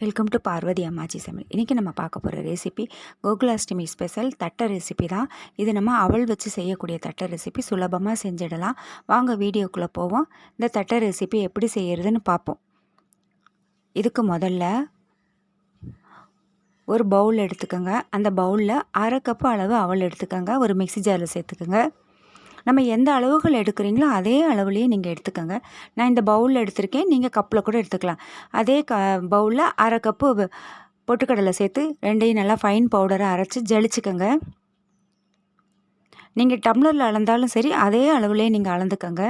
Welcome to Parvati அம்மாச்சி சமையல் இன்றைக்கி நம்ம பார்க்க போகிற ரெசிபி கோகுலாஷ்டமி ஸ்பெஷல் தட்டை ரெசிபி தான். இது நம்ம அவள் வச்சு செய்யக்கூடிய தட்டை ரெசிபி சுலபமாக செஞ்சிடலாம். வாங்க வீடியோக்குள்ளே போவோம். இந்த தட்டை ரெசிபி எப்படி செய்கிறதுன்னு பார்ப்போம். இதுக்கு முதல்ல ஒரு பவுல் எடுத்துக்கோங்க. அந்த பவுலில் அரை கப்பு அளவு அவள் எடுத்துக்கோங்க. ஒரு மிக்ஸி ஜாரில் சேர்த்துக்கோங்க. நம்ம எந்த அளவுகள் எடுக்கிறீங்களோ அதே அளவுலேயே நீங்கள் எடுத்துக்கோங்க. நான் இந்த பவுலில் எடுத்திருக்கேன். நீங்கள் கப்பில் கூட எடுத்துக்கலாம். அதே க பவுலில் அரை கப்பு பொட்டுக்கடலை சேர்த்து ரெண்டையும் நல்லா ஃபைன் பவுடரை அரைச்சி ஜலிச்சுக்கோங்க. நீங்கள் டம்ளரில் அளந்தாலும் சரி அதே அளவுலேயே நீங்கள் அளந்துக்கோங்க.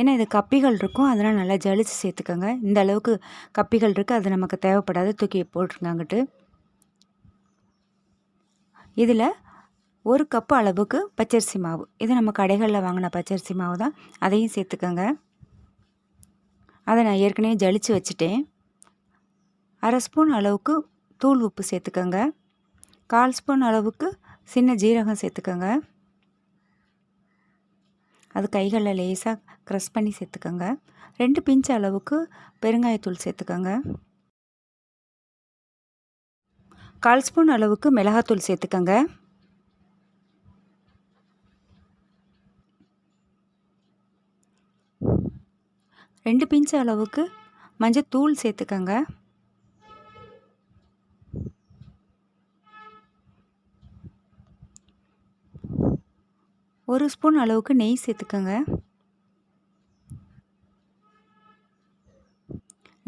ஏன்னா இது கப்பிகள் இருக்கும். அதனால் நல்லா ஜலிச்சு சேர்த்துக்கோங்க. இந்த அளவுக்கு கப்பிகள் இருக்குது அது நமக்கு தேவைப்படாத. தூக்கி போட்டுருங்க அங்கிட்டு. இதில் ஒரு கப்பு அளவுக்கு பச்சரிசி மாவு. இது நம்ம கடைகளில் வாங்கின பச்சரிசி மாவு தான். அதையும் சேர்த்துக்கோங்க. அதை நான் ஏற்கனவே ஜலிச்சு வச்சுட்டேன். அரை ஸ்பூன் அளவுக்கு தூள் உப்பு சேர்த்துக்கோங்க. கால் ஸ்பூன் அளவுக்கு சின்ன ஜீரகம் சேர்த்துக்கோங்க. அது கைகளில் லேசாக க்ரஷ் பண்ணி சேர்த்துக்கோங்க. ரெண்டு பிஞ்ச் அளவுக்கு பெருங்காயத்தூள் சேர்த்துக்கோங்க. கால் ஸ்பூன் அளவுக்கு மிளகாத்தூள் சேர்த்துக்கோங்க. ரெண்டு பிஞ்ச் அளவுக்கு மஞ்சத்தூள் சேர்த்துக்கோங்க. ஒரு ஸ்பூன் அளவுக்கு நெய் சேர்த்துக்கோங்க.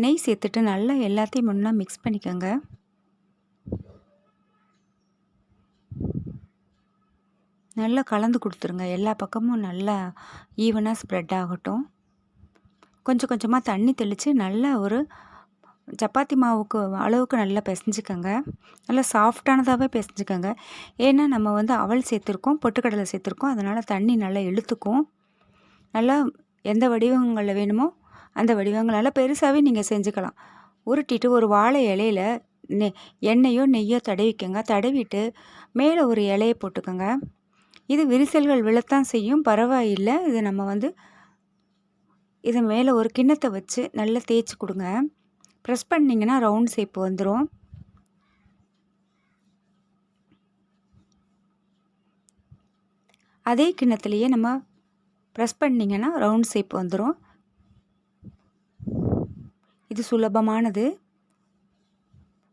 நெய் சேர்த்துட்டு நல்லா எல்லாத்தையும் ஒன்றா மிக்ஸ் பண்ணிக்கோங்க. நல்லா கலந்து கொடுத்துருங்க. எல்லா பக்கமும் நல்லா ஈவனாக ஸ்ப்ரெட் ஆகட்டும். கொஞ்சம் கொஞ்சமாக தண்ணி தெளித்து நல்லா ஒரு சப்பாத்தி மாவுக்கு அளவுக்கு நல்லா பிசைஞ்சுக்கோங்க. நல்லா சாஃப்டானதாகவே பிசைஞ்சுக்கோங்க. ஏன்னா நம்ம வந்து அவல் சேர்த்துருக்கோம் பொட்டுக்கடலை சேர்த்துருக்கோம். அதனால் தண்ணி நல்லா இழுத்துக்கும். நல்லா எந்த வடிவங்களில் வேணுமோ அந்த வடிவங்களால் பெருசாகவே நீங்கள் செஞ்சுக்கலாம். உருட்டிட்டு ஒரு வாழை இலையில நெ எண்ணெயோ நெய்யோ தடவிக்கோங்க. தடவிட்டு மேலே ஒரு இலையை போட்டுக்கோங்க. இது விரிசல்கள் விழத்தான் செய்யும். பரவாயில்லை. இது நம்ம வந்து இது மேலே ஒரு கிண்ணத்தை வச்சு நல்லா தேய்ச்சி கொடுங்க. ப்ரெஸ் பண்ணிங்கன்னா ரவுண்ட் ஷேப் வந்துடும் அதே கிண்ணத்துலேயே நம்ம ப்ரெஸ் பண்ணிங்கன்னா ரவுண்ட் ஷேப் வந்துடும் இது சுலபமானது.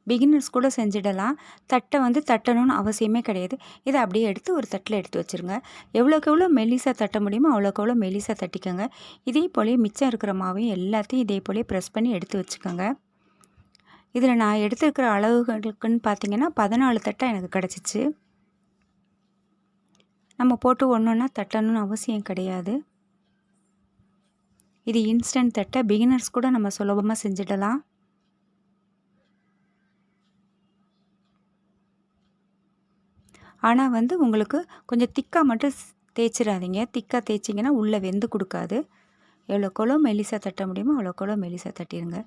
பிகினர்ஸ் கூட செஞ்சிடலாம். தட்டை வந்து தட்டணும்னு அவசியமே கிடையாது. இதை அப்படியே எடுத்து ஒரு தட்டில் எடுத்து வச்சுருங்க. எவ்வளோக்கு எவ்வளோ மெல்லிசாக தட்ட முடியுமோ அவ்வளோக்கு எவ்வளோ மெல்லிசாக தட்டிக்கோங்க. இதே போலே மிச்சம் இருக்கிற மாவையும் எல்லாத்தையும் இதே போலே ப்ரெஸ் பண்ணி எடுத்து வச்சுக்கோங்க. இதில் நான் எடுத்துருக்கிற அளவுகளுக்குன்னு பார்த்தீங்கன்னா பதினாலு தட்டை எனக்கு கிடச்சிச்சு. நம்ம போட்டு ஒன்று ஒன்றா தட்டணும்னு அவசியம் கிடையாது. இது இன்ஸ்டன்ட் தட்டை. பிகினர்ஸ் கூட நம்ம சுலபமாக செஞ்சிடலாம். ஆனால் வந்து உங்களுக்கு கொஞ்சம் திக்காக மட்டும் தேய்ச்சிடாதீங்க திக்காக தேய்ச்சிங்கன்னா உள்ளே வெந்து கொடுக்காது. எவ்வளோக்கெவ்வளோ மெலிசா தட்ட முடியுமோ அவ்வளோக்கெவ்வளோ மெலிசா தட்டிடுங்க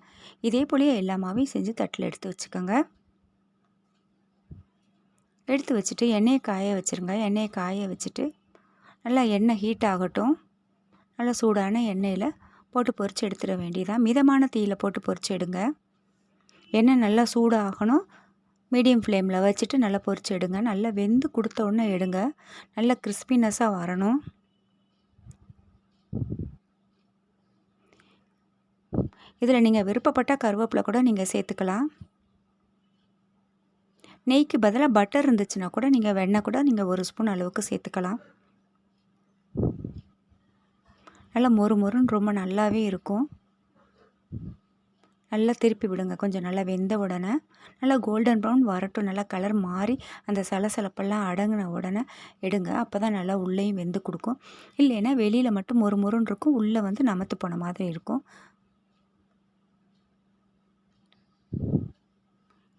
இதே போலயே எல்லா மாவையும் செஞ்சு தட்டில் எடுத்து வச்சுக்கோங்க. எடுத்து வச்சுட்டு எண்ணெயை காய வச்சுருங்க. எண்ணெயை காய வச்சுட்டு நல்லா எண்ணெய் ஹீட் ஆகட்டும். நல்லா சூடான எண்ணெயில் போட்டு பொறிச்சு எடுத்துட வேண்டியதான் மிதமான தீயில் போட்டு பொறிச்சு எடுங்க. எண்ணெய் நல்லா சூடாகணும். மீடியம் ஃப்ளேமில் வச்சுட்டு நல்லா பொறிச்சு எடுங்க. நல்லா வெந்து கொடுத்த உடனே எடுங்க. நல்லா கிறிஸ்பினஸ்ஸாக வரணும். இதில் நீங்கள் விருப்பப்பட்ட கருவேப்பிலை கூட நீங்கள் சேர்த்துக்கலாம். நெய்க்கு பதிலாக பட்டர் இருந்துச்சுன்னா கூட நீங்கள் வெண்ணெய் கூட நீங்கள் ஒரு ஸ்பூன் அளவுக்கு சேர்த்துக்கலாம். நல்லா மொறு மொறுன்னு ரொம்ப நல்லாவே இருக்கும். நல்லா திருப்பி விடுங்க. கொஞ்சம் நல்லா வெந்த உடனே நல்லா கோல்டன் ப்ரௌன் வரட்டும். நல்லா கலர் மாறி அந்த சலசலப்பெல்லாம் அடங்கின உடனே எடுங்க. அப்போ தான் நல்லா உள்ளேயும் வெந்து கொடுக்கும். இல்லைன்னா வெளியில் மட்டும் மொறு மொறுன்னு இருக்கும். உள்ளே வந்து நமத்து போன மாதிரி இருக்கும்.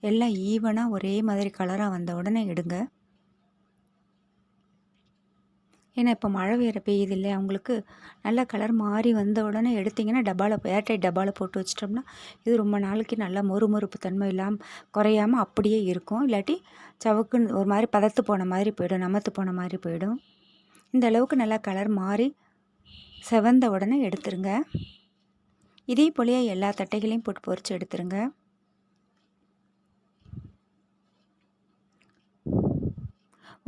எல்லாம் ஈவனாக ஒரே மாதிரி கலராக வந்த உடனே எடுங்க. ஏன்னா இப்போ மழை வேறு பெய்யுது இல்லை அவங்களுக்கு நல்லா கலர் மாறி வந்த உடனே எடுத்திங்கன்னா டப்பாவில் ஏர்டைட் டப்பாவில் போட்டு வச்சிட்டோம்னா இது ரொம்ப நாளைக்கு நல்லா மொறுமொறுப்பு தன்மை இல்லாமல் குறையாமல் அப்படியே இருக்கும். இல்லாட்டி சவுக்குன்னு ஒரு மாதிரி பதத்து போன மாதிரி போயிடும் நமத்து போன மாதிரி போயிடும். இந்த அளவுக்கு நல்லா கலர் மாறி செவந்த உடனே எடுத்துருங்க. இதே போலேயே எல்லா தட்டைகளையும் போட்டு பொறிச்சு எடுத்துருங்க.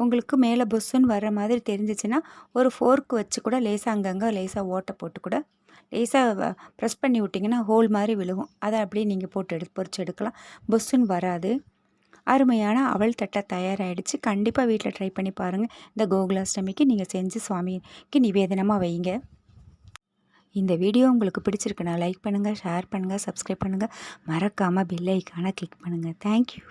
உங்களுக்கு மேலே பொஸ்ஸுன்னு வர்ற மாதிரி தெரிஞ்சிச்சுன்னா ஒரு ஃபோர்க் வச்சு கூட லேசாக அங்கங்கே லேசாக ஓட்டை போட்டு கூட லேசாக ப்ரெஸ் பண்ணி விட்டிங்கன்னா ஹோல் மாதிரி விழுகும் அதை அப்படியே நீங்கள் போட்டு எடுத்து பொறிச்சு எடுக்கலாம். பொஸ்ஸுன்னு வராது. அருமையான அவள் தட்டை தயாராகிடுச்சு கண்டிப்பாக வீட்டில் ட்ரை பண்ணி பாருங்கள் இந்த கோகுலாஷ்டமிக்கு நீங்கள் செஞ்சு சுவாமிக்கு நிவேதனமாக வைங்க. இந்த வீடியோ உங்களுக்கு பிடிச்சிருக்குன்னா லைக் பண்ணுங்கள் ஷேர் பண்ணுங்கள் சப்ஸ்கிரைப் பண்ணுங்கள் மறக்காமல் பெல் ஐக்கானை கிளிக் பண்ணுங்கள் தேங்க்யூ